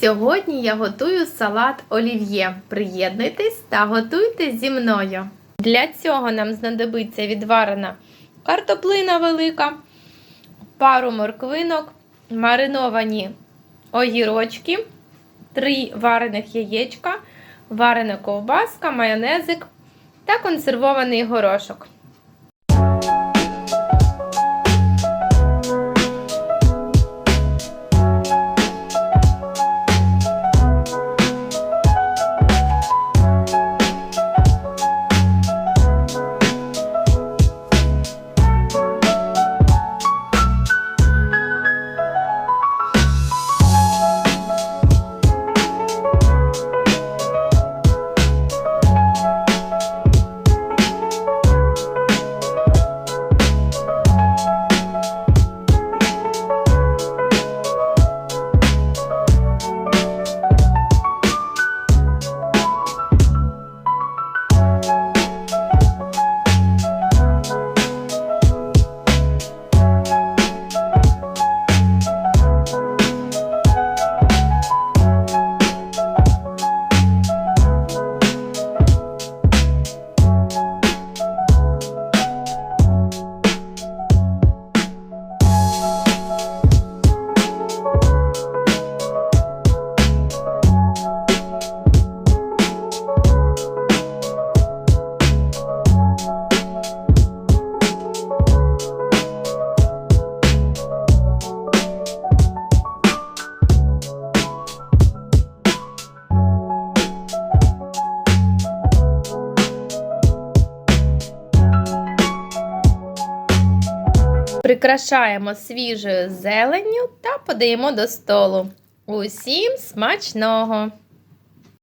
Сьогодні я готую салат олів'є. Приєднуйтесь та готуйте зі мною. Для цього нам знадобиться відварена картоплина велика, пару морквинок, мариновані огірочки, три варених яєчка, варена ковбаска, майонезик та консервований горошок. Прикрашаємо свіжою зеленню та подаємо до столу. Усім смачного!